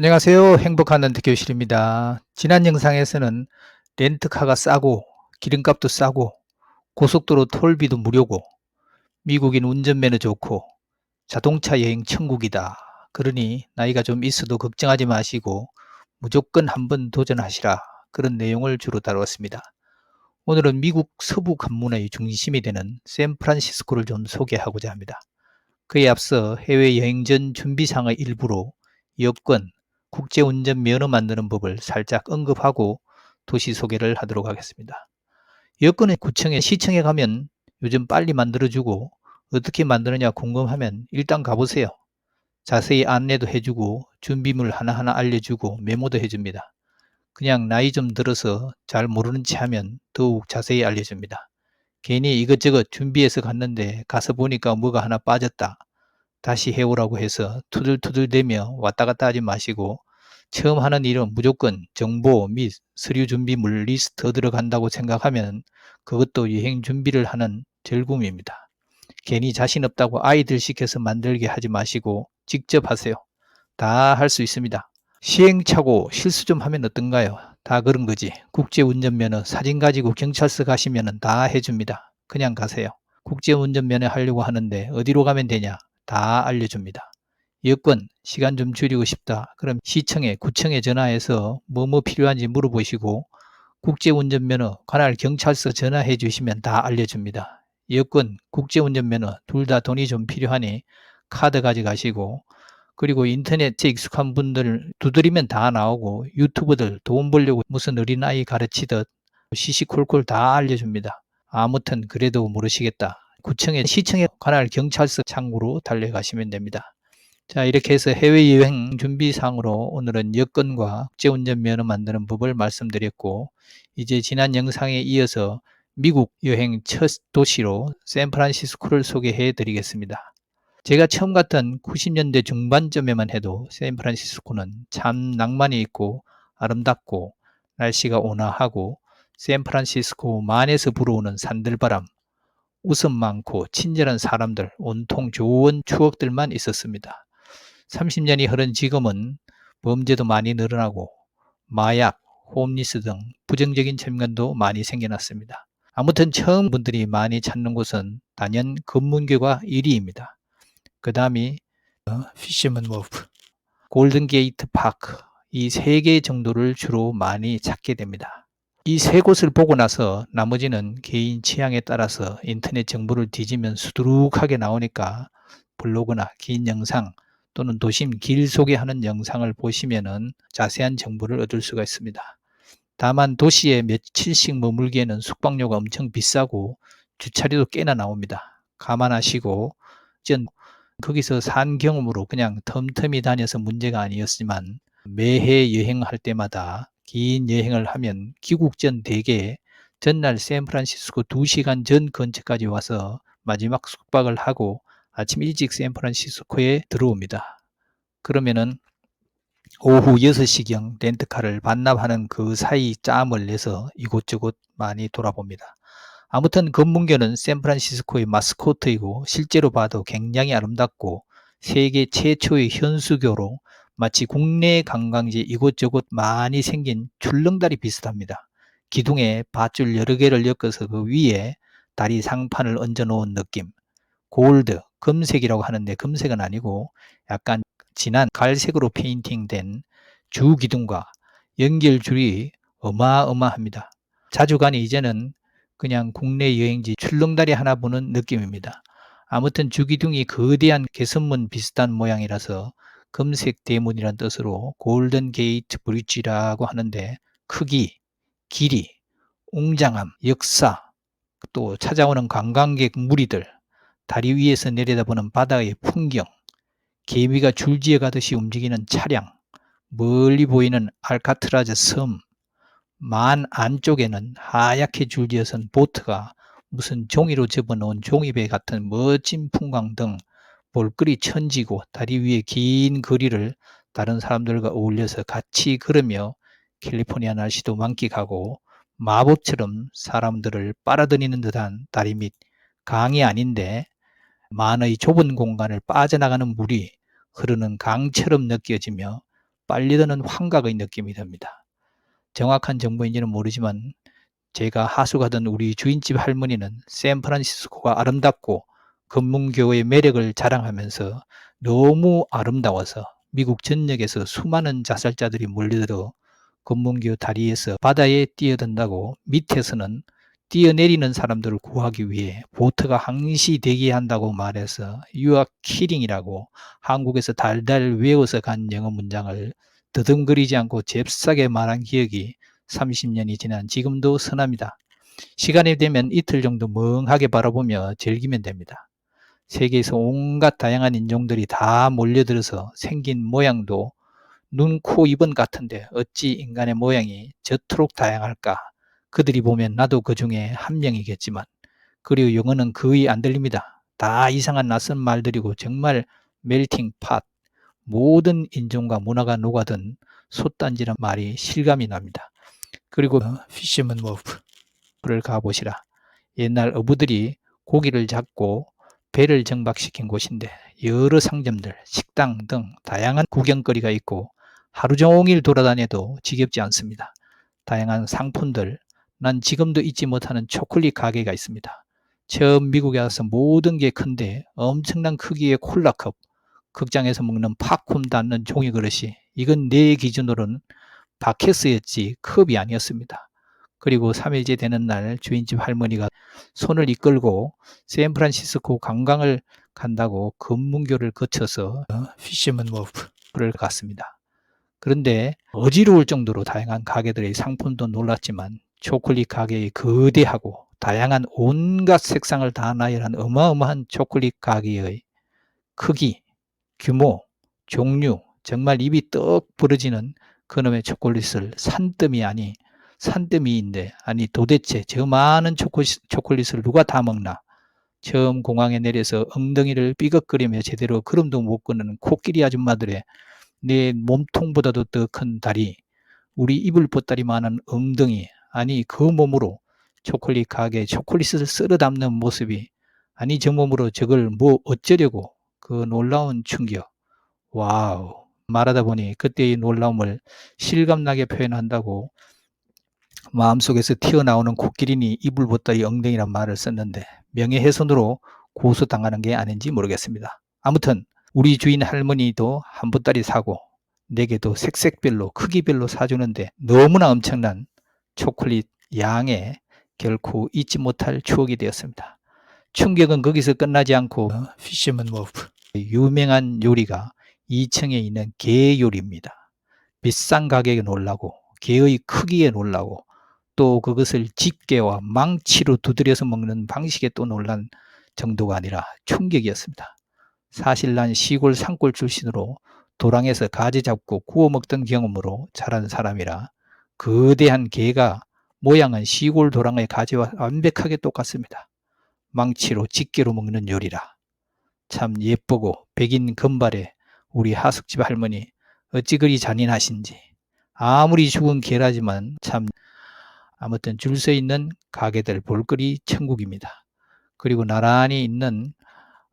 안녕하세요. 행복한 렌트 교실입니다. 지난 영상에서는 렌트카가 싸고 기름값도 싸고 고속도로 톨비도 무료고 미국인 운전면허 좋고 자동차 여행 천국이다. 그러니 나이가 좀 있어도 걱정하지 마시고 무조건 한번 도전하시라. 그런 내용을 주로 다루었습니다. 오늘은 미국 서부 관문의 중심이 되는 샌프란시스코를 좀 소개하고자 합니다. 그에 앞서 해외여행 전 준비상의 일부로 여권, 국제운전 면허 만드는 법을 살짝 언급하고 도시 소개를 하도록 하겠습니다. 여권의 구청에 시청에 가면 요즘 빨리 만들어주고 어떻게 만드느냐 궁금하면 일단 가보세요. 자세히 안내도 해주고 준비물 하나하나 알려주고 메모도 해줍니다. 그냥 나이 좀 들어서 잘 모르는 체 하면 더욱 자세히 알려줍니다. 괜히 이것저것 준비해서 갔는데 가서 보니까 뭐가 하나 빠졌다. 다시 해오라고 해서 투들투들대며 왔다 갔다 하지 마시고 처음 하는 일은 무조건 정보 및 서류 준비물 리스트 들어간다고 생각하면 그것도 여행 준비를 하는 즐거움입니다. 괜히 자신 없다고 아이들 시켜서 만들게 하지 마시고 직접 하세요. 다 할 수 있습니다. 시행착오 실수 좀 하면 어떤가요? 다 그런 거지. 국제운전면허 사진 가지고 경찰서 가시면 다 해줍니다. 그냥 가세요. 국제운전면허 하려고 하는데 어디로 가면 되냐? 다 알려줍니다. 여권, 시간 좀 줄이고 싶다. 그럼 시청에, 구청에 전화해서 뭐뭐 뭐 필요한지 물어보시고 국제운전면허, 관할 경찰서 전화해 주시면 다 알려줍니다. 여권, 국제운전면허 둘 다 돈이 좀 필요하니 카드 가져가시고 그리고 인터넷에 익숙한 분들 두드리면 다 나오고 유튜버들 돈 벌려고 무슨 어린아이 가르치듯 시시콜콜 다 알려줍니다. 아무튼 그래도 모르시겠다. 구청에 시청에 관할 경찰서 창구로 달려가시면 됩니다. 자 이렇게 해서 해외여행 준비상으로 오늘은 여권과 국제운전면허 만드는 법을 말씀드렸고 이제 지난 영상에 이어서 미국 여행 첫 도시로 샌프란시스코를 소개해 드리겠습니다. 제가 처음 갔던 90년대 중반쯤에만 해도 샌프란시스코는 참 낭만이 있고 아름답고 날씨가 온화하고 샌프란시스코만에서 불어오는 산들바람 웃음 많고 친절한 사람들, 온통 좋은 추억들만 있었습니다. 30년이 흐른 지금은 범죄도 많이 늘어나고 마약, 홈리스 등 부정적인 측면도 많이 생겨났습니다. 아무튼 처음 분들이 많이 찾는 곳은 단연 검문교가 1위입니다. 그 다음이 피시먼 워프, 골든 게이트 파크 이 세 개 정도를 주로 많이 찾게 됩니다. 이 세 곳을 보고 나서 나머지는 개인 취향에 따라서 인터넷 정보를 뒤지면 수두룩하게 나오니까 블로그나 긴 영상 또는 도심 길 소개하는 영상을 보시면은 자세한 정보를 얻을 수가 있습니다. 다만 도시에 며칠씩 머물기에는 숙박료가 엄청 비싸고 주차료도 꽤나 나옵니다. 감안하시고 전 거기서 산 경험으로 그냥 텀텀이 다녀서 문제가 아니었지만 매해 여행할 때마다 긴 여행을 하면 귀국 전 대개 전날 샌프란시스코 2시간 전 근처까지 와서 마지막 숙박을 하고 아침 일찍 샌프란시스코에 들어옵니다. 그러면은 오후 6시경 렌트카를 반납하는 그 사이 짬을 내서 이곳저곳 많이 돌아봅니다. 아무튼 검문교는 샌프란시스코의 마스코트이고 실제로 봐도 굉장히 아름답고 세계 최초의 현수교로 마치 국내 관광지 이곳저곳 많이 생긴 출렁다리 비슷합니다. 기둥에 밧줄 여러 개를 엮어서 그 위에 다리 상판을 얹어 놓은 느낌. 골드, 금색이라고 하는데 금색은 아니고 약간 진한 갈색으로 페인팅된 주 기둥과 연결줄이 어마어마합니다. 자주 가니 이제는 그냥 국내 여행지 출렁다리 하나 보는 느낌입니다. 아무튼 주기둥이 거대한 개선문 비슷한 모양이라서 금색 대문이란 뜻으로 골든 게이트 브릿지라고 하는데 크기, 길이, 웅장함, 역사, 또 찾아오는 관광객 무리들, 다리 위에서 내려다보는 바다의 풍경, 개미가 줄지어 가듯이 움직이는 차량, 멀리 보이는 알카트라즈 섬, 만 안쪽에는 하얗게 줄지어선 보트가 무슨 종이로 접어놓은 종이배 같은 멋진 풍광 등 볼거리 천지고 다리 위에 긴 거리를 다른 사람들과 어울려서 같이 걸으며 캘리포니아 날씨도 만끽하고 마법처럼 사람들을 빨아들이는 듯한 다리 밑 강이 아닌데 만의 좁은 공간을 빠져나가는 물이 흐르는 강처럼 느껴지며 빨리드는 환각의 느낌이 듭니다. 정확한 정보인지는 모르지만 제가 하수 가던 우리 주인집 할머니는 샌프란시스코가 아름답고 금문교의 매력을 자랑하면서 너무 아름다워서 미국 전역에서 수많은 자살자들이 몰려들어 금문교 다리에서 바다에 뛰어든다고 밑에서는 뛰어내리는 사람들을 구하기 위해 보트가 항시 대기한다고 말해서 유학 키링이라고 한국에서 달달 외워서 간 영어 문장을 더듬거리지 않고 잽싸게 말한 기억이 30년이 지난 지금도 선합니다. 시간이 되면 이틀 정도 멍하게 바라보며 즐기면 됩니다. 세계에서 온갖 다양한 인종들이 다 몰려들어서 생긴 모양도 눈, 코, 입은 같은데 어찌 인간의 모양이 저토록 다양할까? 그들이 보면 나도 그 중에 한 명이겠지만 그리고 영어는 거의 안 들립니다. 다 이상한 낯선 말들이고 정말 멜팅 팟 모든 인종과 문화가 녹아든 솥단지란 말이 실감이 납니다. 그리고 피시먼 워프를 가보시라. 옛날 어부들이 고기를 잡고 배를 정박시킨 곳인데 여러 상점들, 식당 등 다양한 구경거리가 있고 하루 종일 돌아다녀도 지겹지 않습니다. 다양한 상품들, 난 지금도 잊지 못하는 초콜릿 가게가 있습니다. 처음 미국에 와서 모든 게 큰데 엄청난 크기의 콜라컵, 극장에서 먹는 팝콘 닿는 종이 그릇이 이건 내 기준으로는 바켓스였지 컵이 아니었습니다. 그리고 3일째 되는 날 주인집 할머니가 손을 이끌고 샌프란시스코 관광을 간다고 금문교를 거쳐서 피시먼 워프를 갔습니다. 그런데 어지러울 정도로 다양한 가게들의 상품도 놀랐지만 초콜릿 가게의 거대하고 다양한 온갖 색상을 다 나열한 어마어마한 초콜릿 가게의 크기, 규모, 종류, 정말 입이 떡 부러지는 그놈의 초콜릿을 산더미 아니 산더미인데 아니 도대체 저 많은 초콜릿, 초콜릿 을 누가 다 먹나? 처음 공항에 내려서 엉덩이를 삐걱거리며 제대로 걸음도 못 걷는 코끼리 아줌마들의 내 몸통보다도 더 큰 다리. 우리 이불 보따리만한 엉덩이. 아니 그 몸으로 초콜릿 가게 초콜릿을 쓸어 담는 모습이. 아니 저 몸으로 저걸 뭐 어쩌려고? 그 놀라운 충격. 와우. 말하다 보니 그때의 놀라움을 실감나게 표현한다고 마음속에서 튀어나오는 코끼리니 이불 보따리 엉덩이란 말을 썼는데 명예훼손으로 고소당하는 게 아닌지 모르겠습니다. 아무튼 우리 주인 할머니도 한 보따리 사고 내게도 색색별로 크기별로 사주는데 너무나 엄청난 초콜릿 양에 결코 잊지 못할 추억이 되었습니다. 충격은 거기서 끝나지 않고 피시먼 워프 유명한 요리가 2층에 있는 게 요리입니다. 비싼 가격에 놀라고 게의 크기에 놀라고 또 그것을 집게와 망치로 두드려서 먹는 방식에 또 놀란 정도가 아니라 충격이었습니다. 사실 난 시골 산골 출신으로 도랑에서 가지 잡고 구워 먹던 경험으로 자란 사람이라 거대한 개가 모양은 시골 도랑의 가지와 완벽하게 똑같습니다. 망치로 집게로 먹는 요리라. 참 예쁘고 백인 금발에 우리 하숙집 할머니 어찌 그리 잔인하신지 아무리 죽은 개라지만 참 아무튼 줄 서 있는 가게들 볼거리 천국입니다. 그리고 나란히 있는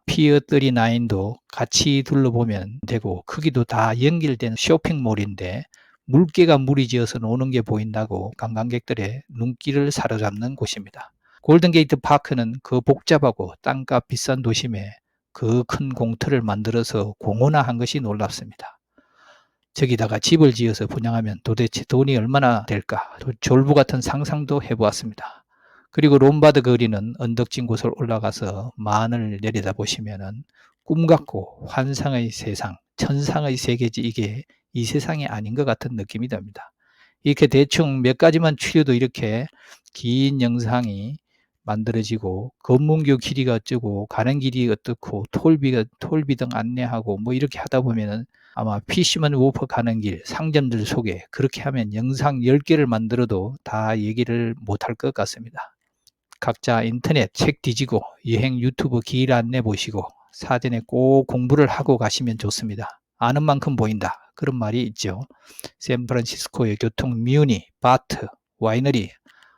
피어 39도 같이 둘러보면 되고 크기도 다 연결된 쇼핑몰인데 물개가 무리지어서 노는 게 보인다고 관광객들의 눈길을 사로잡는 곳입니다. 골든게이트 파크는 그 복잡하고 땅값 비싼 도심에 그 큰 공터를 만들어서 공원화한 것이 놀랍습니다. 저기다가 집을 지어서 분양하면 도대체 돈이 얼마나 될까 졸부 같은 상상도 해보았습니다. 그리고 롬바드 거리는 언덕진 곳을 올라가서 만을 내려다보시면은 꿈 같고 환상의 세상, 천상의 세계지 이게 이 세상이 아닌 것 같은 느낌이 듭니다. 이렇게 대충 몇 가지만 추려도 이렇게 긴 영상이 만들어지고 검문교 길이가 어쩌고 가는 길이 어떻고 톨비가 톨비 등 안내하고 뭐 이렇게 하다 보면은 아마 피시먼 우퍼 가는 길 상점들 속에 그렇게 하면 영상 10개를 만들어도 다 얘기를 못할 것 같습니다. 각자 인터넷 책 뒤지고 여행 유튜브 길 안내 보시고 사전에 꼭 공부를 하고 가시면 좋습니다. 아는 만큼 보인다. 그런 말이 있죠. 샌프란시스코의 교통 뮤니, 바트, 와이너리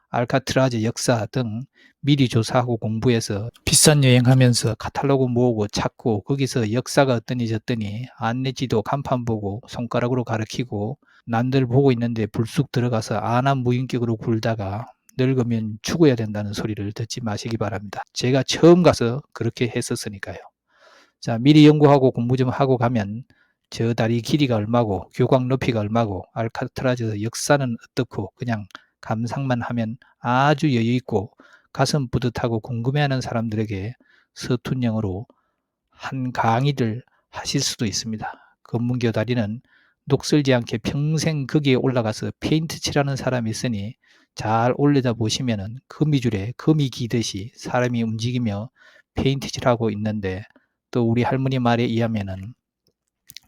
알카트라즈 역사 등 미리 조사하고 공부해서 비싼 여행하면서 카탈로그 모으고 찾고 거기서 역사가 어떠니 저떠니 안내지도 간판 보고 손가락으로 가르치고 남들 보고 있는데 불쑥 들어가서 안한 무인격으로 굴다가 늙으면 죽어야 된다는 소리를 듣지 마시기 바랍니다. 제가 처음 가서 그렇게 했었으니까요. 자, 미리 연구하고 공부 좀 하고 가면 저 다리 길이가 얼마고 교광 높이가 얼마고 알카트라즈 역사는 어떻고 그냥 감상만 하면 아주 여유 있고 가슴 뿌듯하고 궁금해하는 사람들에게 서툰형으로 한 강의를 하실 수도 있습니다. 검문 교 다리는 녹슬지 않게 평생 거기에 올라가서 페인트 칠하는 사람이 있으니 잘 올려다 보시면은 거미줄에 거미 기듯이 사람이 움직이며 페인트 칠하고 있는데 또 우리 할머니 말에 의하면은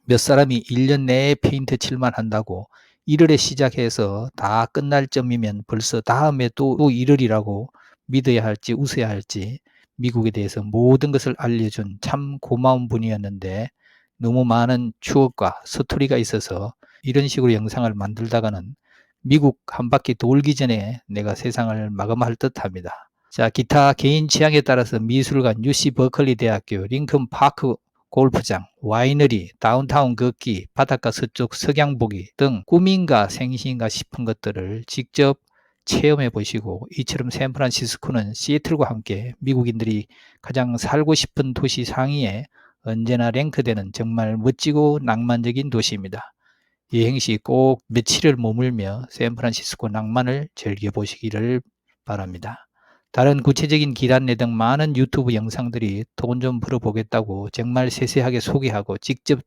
몇 사람이 1년 내에 페인트 칠만 한다고 1월에 시작해서 다 끝날 점이면 벌써 다음에 또 1월이라고 믿어야 할지 웃어야 할지 미국에 대해서 모든 것을 알려준 참 고마운 분이었는데 너무 많은 추억과 스토리가 있어서 이런 식으로 영상을 만들다가는 미국 한 바퀴 돌기 전에 내가 세상을 마감할 듯 합니다. 자, 기타 개인 취향에 따라서 미술관, UC 버클리 대학교, 링컨 파크 골프장, 와이너리, 다운타운 걷기, 바닷가 서쪽 석양 보기 등 꿈인가 생신인가 싶은 것들을 직접 체험해 보시고 이처럼 샌프란시스코는 시애틀과 함께 미국인들이 가장 살고 싶은 도시 상위에 언제나 랭크되는 정말 멋지고 낭만적인 도시입니다. 여행 시 꼭 며칠을 머물며 샌프란시스코 낭만을 즐겨보시기를 바랍니다. 다른 구체적인 길 안내 등 많은 유튜브 영상들이 돈 좀 벌어보겠다고 정말 세세하게 소개하고 직접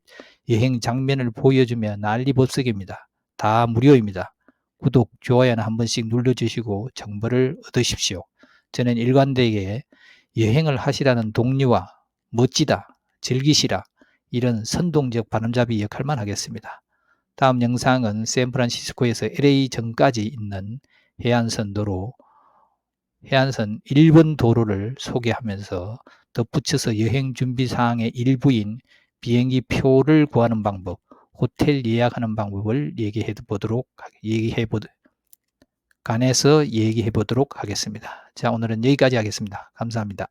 여행 장면을 보여주며 난리법석입니다. 다 무료입니다. 구독, 좋아요는 한 번씩 눌러주시고 정보를 얻으십시오. 저는 일관되게 여행을 하시라는 동료와 멋지다, 즐기시라 이런 선동적 바람잡이 역할만 하겠습니다. 다음 영상은 샌프란시스코에서 LA 전까지 있는 해안선 도로 해안선 1번 도로를 소개하면서 덧붙여서 여행 준비 사항의 일부인 비행기 표를 구하는 방법, 호텔 예약하는 방법을 얘기해 보도록 얘기해 보 간에서 얘기해 보도록 하겠습니다. 자, 오늘은 여기까지 하겠습니다. 감사합니다.